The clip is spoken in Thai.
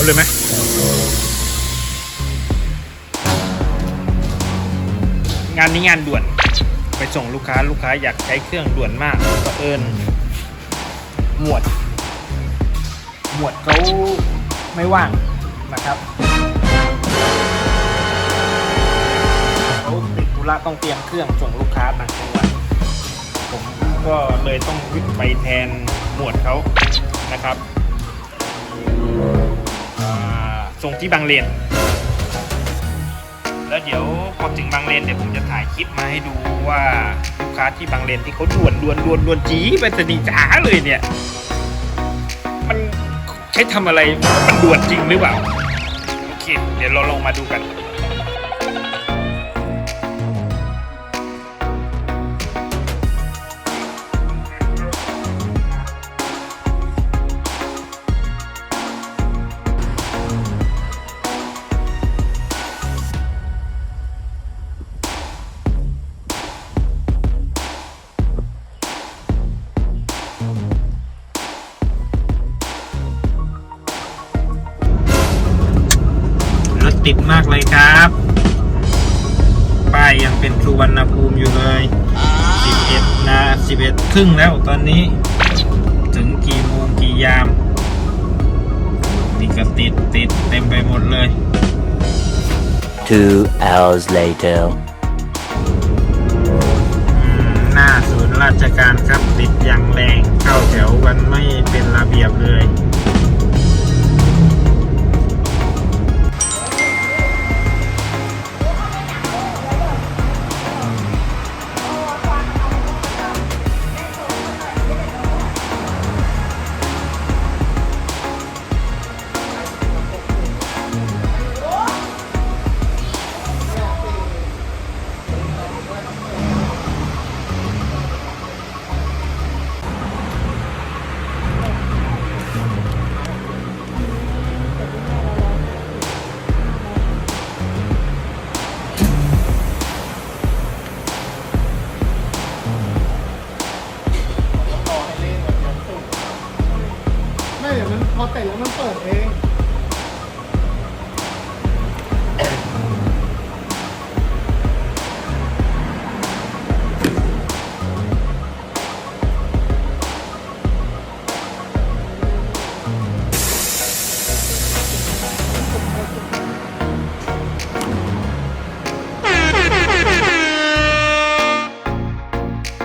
เอาเลยไหมงานนี้งานด่วน ไปส่งลูกค้าลูกค้าอยากใช้เครื่องด่วนมากก็เอิญหมวด หมวดเขาไม่ว่างนะครับเขาติดธุระต้องเตรียมเครื่องส่งลูกค้าต่างจังหวัดผมก็เลยต้องวิ่งไปแทนหมวดเขานะครับ ส่งที่บางเลน แล้วเดี๋ยวพอถึงบางเลนเดี๋ยวผมจะถ่ายคลิปมาให้ดูว่าลูกค้าที่บางเลนที่เขาด่วนด่วนด่วนด่วนจีไปสนีจ๋าเลยเนี่ย มันใช้ทำอะไรมันด่วนจริงหรือเปล่า โอเค เดี๋ยวเราลองมาดูกัน ติดมากเลยครับ ป้ายยังเป็นสุวรรณภูมิอยู่เลย 11นา11 ครึ่งแล้วตอนนี้ ถึงกี่โมงกี่ยามนี่ก็ติดติดเต็มไปหมดเลย Two hours later. อืมหน้าศูนย์ราชการครับติดอย่าง พอเสร็จแล้วมันเปิดเอง